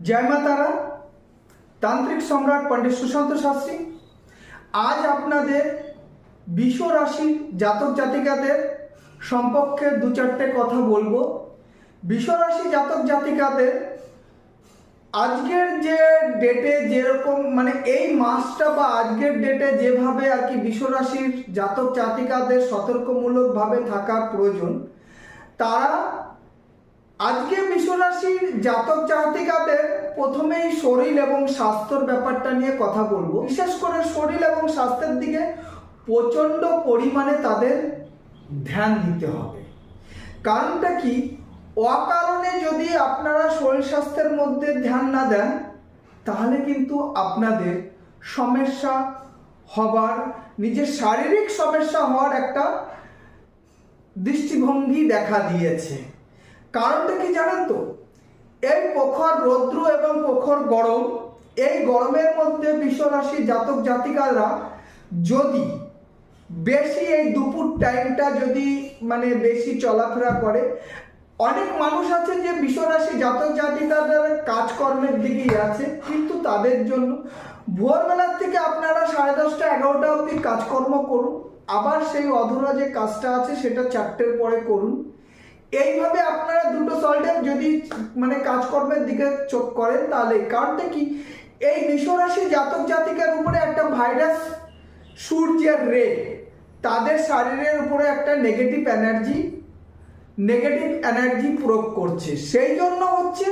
জয় মা তারা, তান্ত্রিক সম্রাট পণ্ডিত সুশান্ত শাস্ত্রী। আজ আপনাদের বিশ্ব রাশির জাতক জাতিকাদের সম্পর্কে দু চারটে কথা বলব। বিশ্ব রাশি জাতক জাতিকাদের আজকের যে ডেটে যেরকম মানে এই মাসটা বা আজকের ডেটে যেভাবে আর কি বিশ্বরাশির জাতক জাতিকাদের সতর্কমূলকভাবে থাকা প্রয়োজন, তারা আজকে বিশ্বরাশির জাতক জাতিকাদের প্রথমেই শরীর এবং স্বাস্থ্যর ব্যাপারটা নিয়ে কথা বলব। বিশেষ করে শরীর এবং স্বাস্থ্যের দিকে প্রচণ্ড পরিমাণে তাদের ধ্যান দিতে হবে। কারণটা কি? অকারণে যদি আপনারা শরীর স্বাস্থ্যের মধ্যে ধ্যান না দেন, তাহলে কিন্তু আপনাদের সমস্যা হবার, নিজের শারীরিক সমস্যা হওয়ার একটা দৃষ্টিভঙ্গি দেখা দিয়েছে। কারণটা কি জানেন তো? এই প্রখর রৌদ্র এবং প্রখর গরম, এই গরমের মধ্যে বিশ্বরাশি জাতক জাতিকারা যদি বেশি এই দুপুর টাইমটা যদি মানে বেশি চলাফেরা করে, অনেক মানুষ আছে যে বিশ্বরাশি জাতক জাতিকাদের কাজকর্মের দিকেই আছে, কিন্তু তাদের জন্য ভোরবেলার থেকে আপনারা সাড়ে দশটা, এগারোটা অবধি কাজকর্ম করুন। আবার সেই অধুরা যে কাজটা আছে সেটা চারটের পরে করুন। এইভাবে আপনারা দুটো সল্টে যদি মানে কাজকর্মের দিকে চোখ করেন তাহলে, কারণটা কি? এই বিশ্বরাশি জাতক জাতিকার উপরে একটা ভাইরাস সূর্যের রে তাদের শরীরের উপরে একটা নেগেটিভ এনার্জি নেগেটিভ এনার্জি প্রয়োগ করছে। সেই জন্য হচ্ছে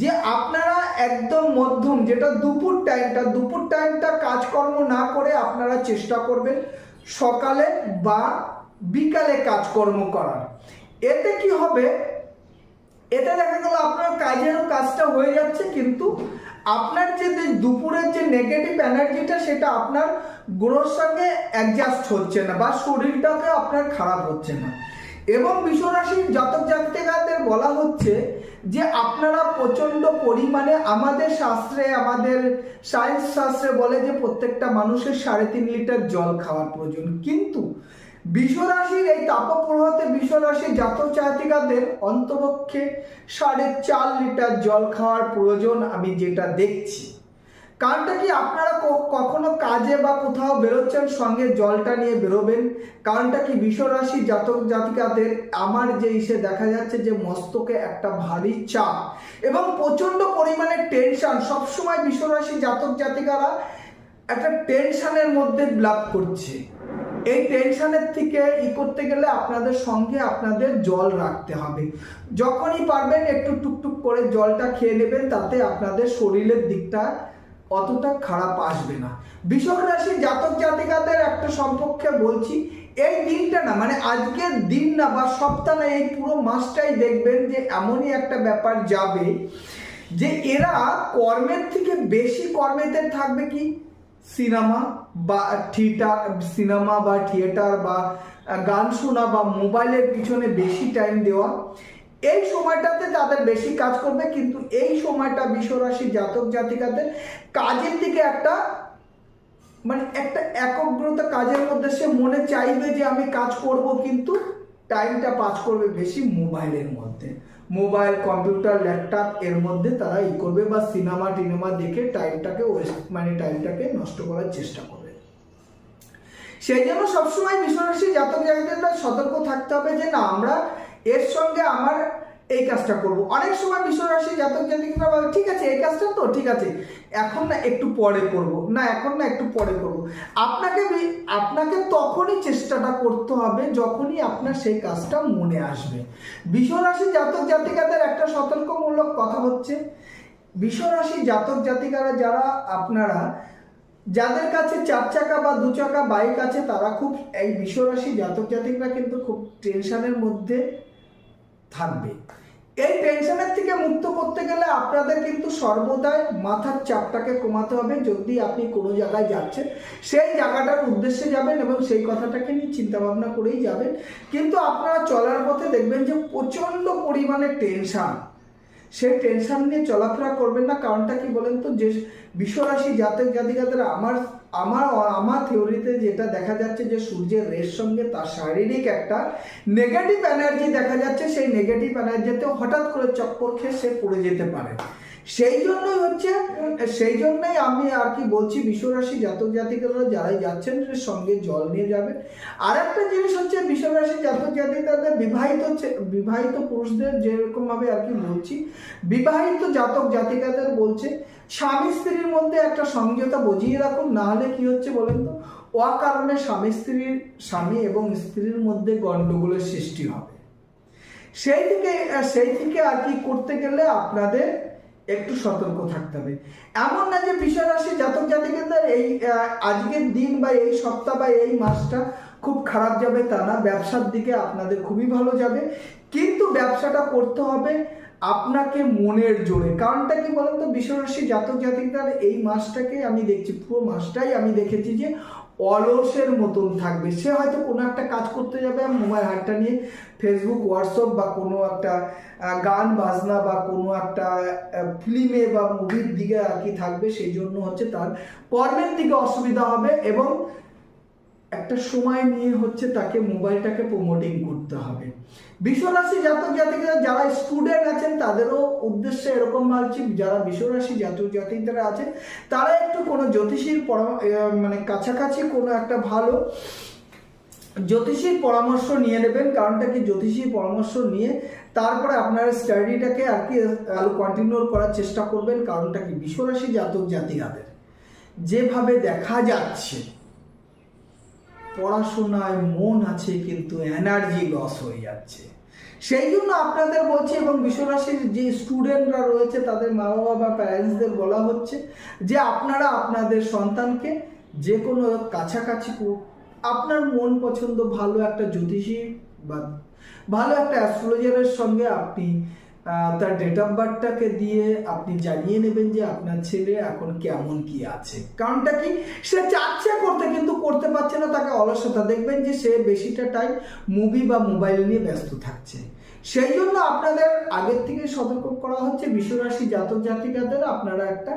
যে আপনারা একদম মধ্যম, যেটা দুপুর টাইমটা দুপুর টাইমটা কাজকর্ম না করে আপনারা চেষ্টা করবেন সকালে বা বিকালে কাজকর্ম করার। এতে কি হবে? এতে দেখা গেল আপনার কাজেরও কাজটা হয়ে যাচ্ছে, কিন্তু আপনার যে যে দুপুরের যে নেগেটিভ এনার্জিটা সেটা আপনার গ্রোর সঙ্গে অ্যাডজাস্ট হচ্ছে না বা শরীরটাকে আপনার খারাপ হচ্ছে না। এবং বিশ্বরাশির জাতক জাতিকাদের বলা হচ্ছে যে, আপনারা প্রচণ্ড পরিমাণে আমাদের শাস্ত্রে, আমাদের সায়েন্স শাস্ত্রে বলে যে, প্রত্যেকটা মানুষের সাড়ে তিন লিটার জল খাওয়ার প্রয়োজন। কিন্তু বিশ্বরাশির এই তাপপ্রবাহতে বিশ্বরাশির জাতক জাতিকাদের অন্তপক্ষে সাড়ে চার লিটার জল খাওয়ার প্রয়োজন আমি যেটা দেখছি। কারণটা কি? আপনারা কখনো কাজে বা কোথাও বেরোচ্ছেন, সঙ্গে জলটা নিয়ে বেরোবেন। কারণটা কি? বিশ্বরাশি জাতক জাতিকাদের আমার যে ইসে দেখা যাচ্ছে যে মস্তকে একটা ভারী চাপ এবং প্রচণ্ড পরিমাণে টেনশন। সবসময় বিশ্বরাশি জাতক জাতিকারা একটা টেনশনের মধ্যে লাভ করছে। এই টেনশনের থেকে ই করতে গেলে আপনাদের সঙ্গে আপনাদের জল রাখতে হবে। যখনই পারবেন একটু টুকটুক করে জলটা খেয়ে নেবেন, তাতে আপনাদের শরীরের দিকটা অতটা খারাপ আসবে না। বিষক রাশি জাতক জাতিকাদের একটা সম্পর্কে বলছি, এই দিনটা না মানে আজকের দিন না বা সপ্তাহ না, এই পুরো মাসটাই দেখবেন যে এমনই একটা ব্যাপার যাবে যে এরা কর্মের থেকে বেশি কর্মেতে থাকবে কি? সিনেমা বা থিয়েটার, সিনেমা বা থিয়েটার বা গান শোনা বা মোবাইলের পিছনে বেশি টাইম দেওয়া, এই সময়টাতে তাদের বেশি কাজ করবে। কিন্তু এই সময়টা বিশ্বরাশি জাতক জাতিকাদের কাজের দিকে একটা মানে একটা একগ্রতা কাজের মধ্যে সে মনে চাইবে যে আমি কাজ করব, কিন্তু টাইমটা পাস করবে বেশি মোবাইলের মধ্যে। মোবাইল, কম্পিউটার, ল্যাপটপ এর মধ্যে তারা ই করবে বা সিনেমা, টিনেমা দেখে টাইমটাকে ওয়েস্ট মানে টাইমটাকে নষ্ট করার চেষ্টা করবে। সেই জন্য সবসময় বিশ্বরাশি জাতক জাতিকাদের সতর্ক থাকতে হবে যে না, আমরা এর সঙ্গে আমার এই কাজটা করব। অনেক সময় জাতক জাতিকরা বলে, ঠিক আছে, এই কাজটা তো, ঠিক আছে। এখন না একটু পরে করব। না, এখন না একটু পরে করব। আপনাকে আপনাকে তখনই চেষ্টাটা করতে হবে যখনই আপনার সেই কাজটা মনে আসবে। বিশ্বরাশি জাতক জাতিকাদের একটা সতর্কমূলক কথা হচ্ছে। বিশ্বরাশি জাতক জাতিকারা যারা, আপনারা, যাদের কাছে চার চাকা বা দু চাকা বাইক আছে, তারা খুব, এই বিশ্বরাশি জাতক জাতিকরা কিন্তু খুব টেনশনের মধ্যে থাকবে। এই টেনশনের থেকে মুক্ত করতে গেলে আপনাদের কিন্তু সর্বদাই মাথার চাপটাকে কমাতে হবে যদি আপনি কোনো জায়গায় যাচ্ছেন। সেই জায়গাটার উদ্দেশ্যে যাবেন এবং সেই কথাটাকে নিয়ে চিন্তা ভাবনা করেই যাবেন। কিন্তু আপনারা চলার পথে দেখবেন যে প্রচণ্ড পরিমাণে টেনশান সেই টেনশান নিয়ে চলাফেরা করবেন না। কারণটা কি বলেন তো? যে বিশ্বরাশি জাতক জাতিকাদের আমার আমার আমার থিওরিতে যেটা দেখা যাচ্ছে যে সূর্যের রের সঙ্গে তার শারীরিক একটা নেগেটিভ এনার্জি দেখা যাচ্ছে, সেই নেগেটিভ এনার্জিতে হঠাৎ করে চক্কর খেয়ে সে পড়ে যেতে পারে। সেই জন্যই হচ্ছে, সেই জন্যই আমি আর কি বলছি, বিশ্বরাশি জাতক জাতিকারা যারাই যাচ্ছেন সঙ্গে জল নিয়ে যাবে। আর একটা জিনিস হচ্ছে, বিশ্বরাশি জাতক জাতিকাদের বিবাহিত বিবাহিত পুরুষদের যেরকমভাবে আর কি বলছি, বিবাহিত জাতক জাতিকাদের বলছে স্বামী স্ত্রীর মধ্যে একটা সংযতা বজিয়ে রাখুন, না হলে কি হচ্ছে বলেন তো? অকারণে স্বামী স্ত্রীর স্বামী এবং স্ত্রীর মধ্যে গন্ডগোলের সৃষ্টি হবে। সেই থেকে সেই থেকে আর কি করতে গেলে আপনাদের একটু সতর্ক থাকতে হবে। এমন না যে বিষয়রাশি জাতক জাতিকাদের এই আজকের দিন বা এই সপ্তাহ বা এই মাসটা খুব খারাপ যাবে তা না, ব্যবসার দিকে আপনাদের খুবই ভালো যাবে। কিন্তু ব্যবসাটা করতে হবে আপনাকে মনের জোরে। কারণটা কি বলেন তো বিশ্বরাশি জাতক জাতিকার এই মাসটাকে আমি দেখছি, পুরো মাসটাই আমি দেখেছি যে অলসের মতন থাকবে। সে হয়তো কোনো একটা কাজ করতে যাবে মোবাইল হাতটা নিয়ে ফেসবুক হোয়াটসঅ্যাপ বা কোনো একটা গান বাজনা বা কোনো একটা ফিল্মে বা মুভির দিকে আর কি থাকবে, সেই জন্য হচ্ছে তার কর্মের দিকে অসুবিধা হবে এবং একটা সময় নিয়ে হচ্ছে তাকে মোবাইলটাকে প্রমোটিং করতে হবে। বিশ্বরাশি জাতক জাতিকরা যারা স্টুডেন্ট আছেন, তাদেরও উদ্দেশ্যে এরকম ভাবছি যারা বিশ্বরাশি জাতক জাতিকরা আছেন, তারা একটু কোনো জ্যোতিষীর মানে কাছাকাছি কোনো একটা ভালো জ্যোতিষীর পরামর্শ নিয়ে নেবেন। কারণটা কি? জ্যোতিষীর পরামর্শ নিয়ে তারপরে আপনার স্টাডিটাকে আর কি কন্টিনিউ করার চেষ্টা করবেন। কারণটা কি? বিশ্বরাশি জাতক জাতিকাদের যেভাবে দেখা যাচ্ছে পড়াশোনায় মন আছে, কিন্তু এনার্জি লস হয়ে যাচ্ছে। সেই জন্য আপনাদের বলছি, এবং বিশ্বরাশির যে স্টুডেন্টরা রয়েছে, তাদের মা বাবা বা প্যারেন্টসদের বলা হচ্ছে যে, আপনারা আপনাদের সন্তানকে যে কোনো কাছাকাছি আপনার মন পছন্দ ভালো একটা জ্যোতিষী বা ভালো একটা অ্যাস্ট্রোলজারের সঙ্গে আপনি তার ডেট অফ বার্থটাকে দিয়ে আপনি জানিয়ে নেবেন যে আপনার ছেলে এখন কেমন কি আছে। কারণটা কি? সে চাচ্ছে করতে, কিন্তু করতে পারছে না, তাকে অলসতা। দেখবেন যে সে বেশিটা টাইম মুভি বা মোবাইল নিয়ে ব্যস্ত থাকছে। সেই জন্য আপনাদের আগের থেকে সতর্ক করা হচ্ছে, বিশ্বরাশি জাতক জাতিকাদের আপনারা একটা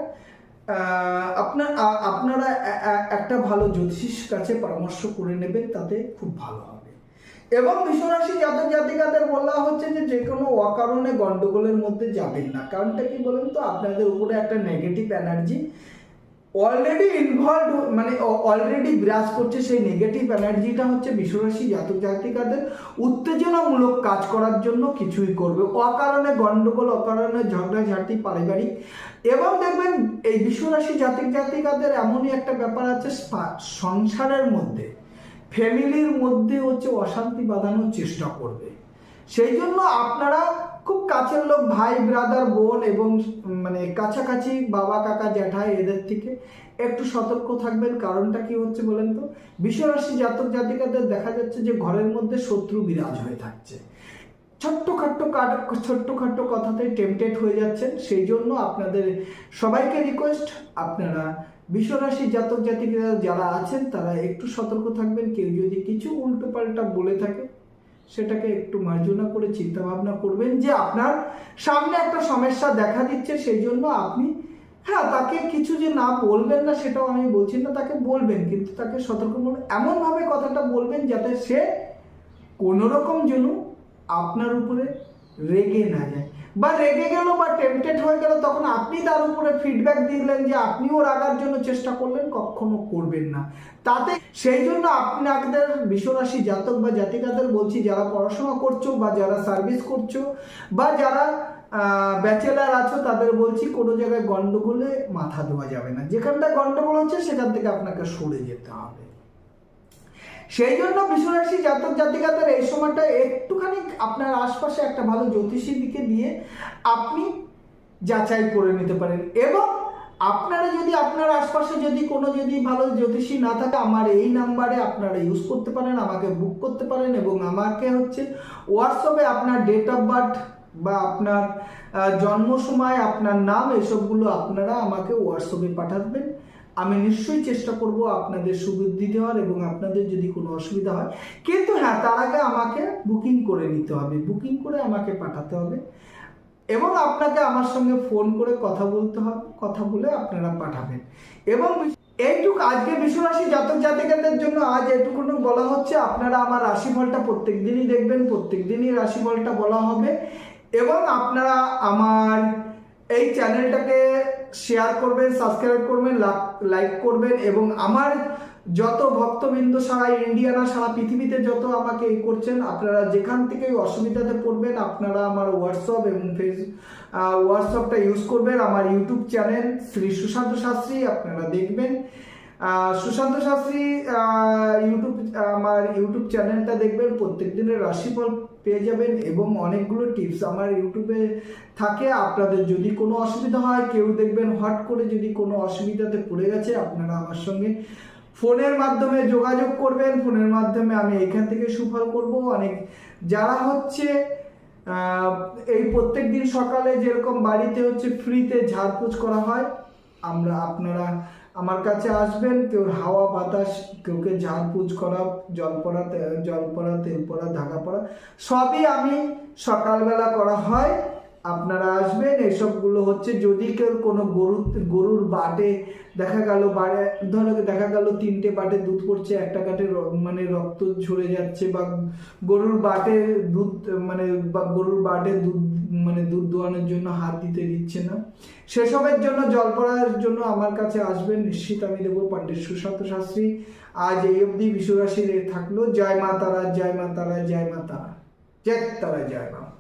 আপনার আপনারা একটা ভালো জ্যোতিষীর কাছে পরামর্শ করে নেবেন, তাতে খুব ভালো হবে। এবং বিশ্বরাশি জাতক জাতিকাদের বলা হচ্ছে যে যে কোনো অকারণে গন্ডগোলের মধ্যে যাবেন না। কারণটা কি বলেন তো? আপনাদের উপরে একটা নেগেটিভ এনার্জি অলরেডি ইনভলভ মানে অলরেডি বিরাজ করছে সেই নেগেটিভ এনার্জিটা হচ্ছে বিশ্বরাশি জাতক জাতিকাদের উত্তেজনামূলক কাজ করার জন্য কিছুই করবে। অকারণে গন্ডগোল, অকারণে ঝগড়াঝাটি, পারিবারিক এবং দেখবেন এই বিশ্বরাশি জাতিক জাতিকাদের এমনই একটা ব্যাপার আছে সংসারের মধ্যে। ফ্যামিলির মধ্যে হচ্ছে অশান্তি বাঁধানোর চেষ্টা করবে। সেই জন্য আপনারা খুব কাছের লোক, ভাই ব্রাদার বোন এবং মানে কাছাকাছি বাবা, কাকা, জ্যাঠাই এদের থেকে একটু সতর্ক থাকবেন। কারণটা কি হচ্ছে বলেন তো? বিশ্বরাশি জাতক জাতিকাদের দেখা যাচ্ছে যে ঘরের মধ্যে শত্রু বিরাজ হয়ে থাকছে। ছোট্টখাট্ট কাট, ছোট্টখাট্ট কথাতে টেম্পটেড হয়ে যাচ্ছেন। সেই জন্য আপনাদের সবাইকে রিকোয়েস্ট আপনারা বিশ্বরাশি জাতক জাতিকা যারা আছেন, তারা একটু সতর্ক থাকবেন। কেউ যদি কিছু উল্টো পাল্টা বলে থাকে, সেটাকে একটু মার্জনা করে চিন্তা ভাবনা করবেন যে আপনার সামনে একটা সমস্যা দেখা দিচ্ছে, সেই জন্য আপনি হ্যাঁ তাকে কিছু যে না বলবেন না, সেটাও আমি বলছি না, তাকে বলবেন, কিন্তু তাকে সতর্ক করবেন এমনভাবে কথাটা বলবেন যাতে সে কোনো রকম যেন আপনার উপরে রেগে না যায়। বা রেগে গেল বা টেম্পটেড হয়ে গেল, তখন আপনি তার উপরে ফিডব্যাক দিলেন যে আপনিও রাগার জন্য চেষ্টা করলেন, কখনো করবেন না। তাতে সেই জন্য আপনাদের বিশ্বরাশি জাতক বা জাতিকাদের বলছি, যারা পড়াশোনা করছ বা যারা সার্ভিস করছ বা যারা ব্যাচেলার আছো, তাদের বলছি কোনো জায়গায় গন্ডগোলে মাথা দেওয়া যাবে না। যেখানটা গন্ডগোল হচ্ছে, সেখান থেকে আপনাকে সরে যেতে হবে। সেই জন্য বিশ্বরাশি জাতক জাতিকাদের এই সময়টা একটুখানি আপনার আশপাশে একটা ভালো জ্যোতিষীদিকে দিয়ে আপনি যাচাই করে নিতে পারেন। এবং আপনারা যদি আপনার আশপাশে যদি কোনো যদি ভালো জ্যোতিষী না থাকে, আমার এই নাম্বারে আপনারা ইউজ করতে পারেন, আমাকে বুক করতে পারেন এবং আমাকে হচ্ছে হোয়াটসঅ্যাপে আপনার ডেট অফ বার্থ বা আপনার জন্ম সময়, আপনার নাম, এসবগুলো আপনারা আমাকে হোয়াটসঅ্যাপে পাঠাবেন। আমি নিশ্চয়ই চেষ্টা করব আপনাদের সুবুদ্ধি দেওয়ার এবং আপনাদের যদি কোনো অসুবিধা হয়, কিন্তু হ্যাঁ তার আগে আমাকে বুকিং করে নিতে হবে। বুকিং করে আমাকে পাঠাতে হবে এবং আপনাকে আমার সঙ্গে ফোন করে কথা বলতে হবে, কথা বলে আপনারা পাঠাবেন। এবং এইটুকু আজকে বিশ্বরাশি জাতক জাতিকাদের জন্য আজ এটুকুনো বলা হচ্ছে, আপনারা আমার রাশিফলটা প্রত্যেক দিনই দেখবেন প্রত্যেক দিনই রাশিফলটা বলা হবে এবং আপনারা আমার এই চ্যানেলটাকে শেয়ার করবেন সাবস্ক্রাইব করবেন লাইক করবেন এবং আমার যত ভক্তবৃন্দ সারা ইন্ডিয়া না, সারা পৃথিবীতে যত আমাকে এ করছেন, আপনারা যেখান থেকে অসুবিধাতে পড়বেন, আপনারা আমার হোয়াটসঅ্যাপ এবং ফেস হোয়াটসঅ্যাপটা ইউজ করবেন, আমার ইউটিউব চ্যানেল শ্রী সুশান্ত শাস্ত্রী, আপনারা দেখবেন। সুশান্ত শাস্ত্রী ইউটিউব আমার ইউটিউব চ্যানেলটা দেখবেন প্রত্যেক দিনের রাশিফল পেয়ে যাবেন এবং অনেকগুলো টিপস আমার ইউটিউবে থাকে। আপনাদের যদি কোনো অসুবিধা হয়, কেউ দেখবেন হট করে যদি কোনো অসুবিধাতে পড়ে গেছে, আপনারা আমার সঙ্গে ফোনের মাধ্যমে যোগাযোগ করবেন। ফোনের মাধ্যমে আমি এখান থেকে সুফল করব। অনেক যারা হচ্ছে এই প্রত্যেক দিন সকালে যেরকম বাড়িতে হচ্ছে ফ্রিতে ঝাড়পোছ করা হয় আমরা আপনারা, আমার কাছে আসবেন, কেউ হাওয়া বাতাস, কেউকে ঝাড়পুছ করা, জল পড়া তেলপড়া ধাগা পড়া, সবই আমি সকালবেলা করা হয়। আপনারা আসবেন, এসবগুলো হচ্ছে যদি কেউ কোনো গরু গরুর বাটে দেখা গেল, বাড়ে, ধরো দেখা গেল তিনটে বাটে দুধ পড়ছে, একটা কাটে মানে রক্ত ঝরে যাচ্ছে বা গরুর বাটে দুধ মানে বা গরুর বাটে দুধ মানে দুধ দোয়ানোর জন্য হাত দিতে দিচ্ছে না। সেসবের জন্য জল পড়ার জন্য আমার কাছে আসবেন, নিশ্চিত আমি দেবো পণ্ডিত সুশান্ত শাস্ত্রী। আজ এই অবধি বিশ্বরাশির থাকল, জয় মা তারা, জয় মা তারা, জয় মা তারা। জয় তারা, জয় মা।